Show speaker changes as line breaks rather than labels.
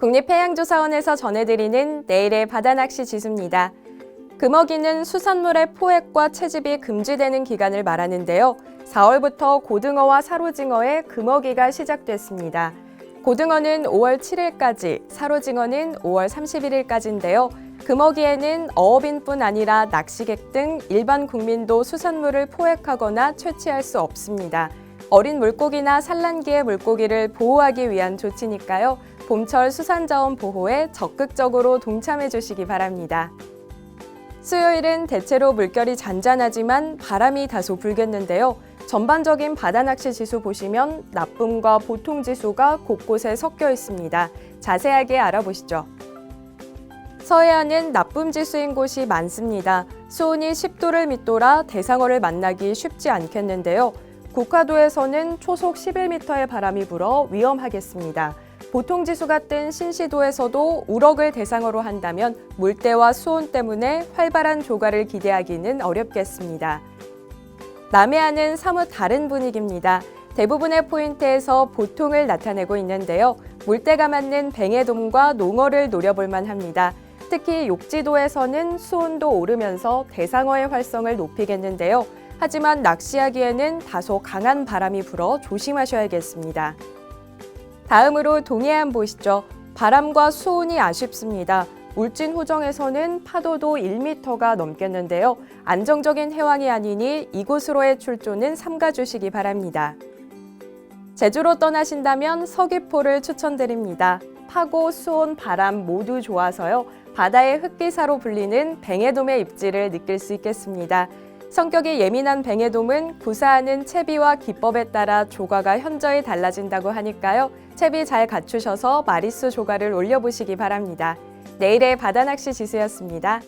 국립해양조사원에서 전해드리는 내일의 바다낚시 지수입니다. 금어기는 수산물의 포획과 채집이 금지되는 기간을 말하는데요. 4월부터 고등어와 사로징어의 금어기가 시작됐습니다. 고등어는 5월 7일까지, 사로징어는 5월 31일까지인데요. 금어기에는 어업인뿐 아니라 낚시객 등 일반 국민도 수산물을 포획하거나 채취할 수 없습니다. 어린 물고기나 산란기의 물고기를 보호하기 위한 조치니까요. 봄철 수산자원 보호에 적극적으로 동참해 주시기 바랍니다. 수요일은 대체로 물결이 잔잔하지만 바람이 다소 불겠는데요. 전반적인 바다낚시 지수 보시면 나쁨과 보통 지수가 곳곳에 섞여 있습니다. 자세하게 알아보시죠. 서해안은 나쁨 지수인 곳이 많습니다. 수온이 10도를 밑돌아 대상어를 만나기 쉽지 않겠는데요. 국화도에서는 초속 11m의 바람이 불어 위험하겠습니다. 보통 지수 같은 신시도에서도 우럭을 대상어로 한다면 물때와 수온 때문에 활발한 조가를 기대하기는 어렵겠습니다. 남해안은 사뭇 다른 분위기입니다. 대부분의 포인트에서 보통을 나타내고 있는데요. 물때가 맞는 뱅에돔과 농어를 노려볼 만합니다. 특히 욕지도에서는 수온도 오르면서 대상어의 활성을 높이겠는데요. 하지만 낚시하기에는 다소 강한 바람이 불어 조심하셔야겠습니다. 다음으로 동해안 보시죠. 바람과 수온이 아쉽습니다. 울진 호정에서는 파도도 1m가 넘겠는데요. 안정적인 해왕이 아니니 이곳으로의 출조는 삼가주시기 바랍니다. 제주로 떠나신다면 서귀포를 추천드립니다. 파고, 수온, 바람 모두 좋아서요. 바다의 흑기사로 불리는 뱅에돔의 입지를 느낄 수 있겠습니다. 성격이 예민한 뱅에돔은 구사하는 채비와 기법에 따라 조과가 현저히 달라진다고 하니까요. 채비 잘 갖추셔서 마리수 조과를 올려보시기 바랍니다. 내일의 바다낚시 지수였습니다.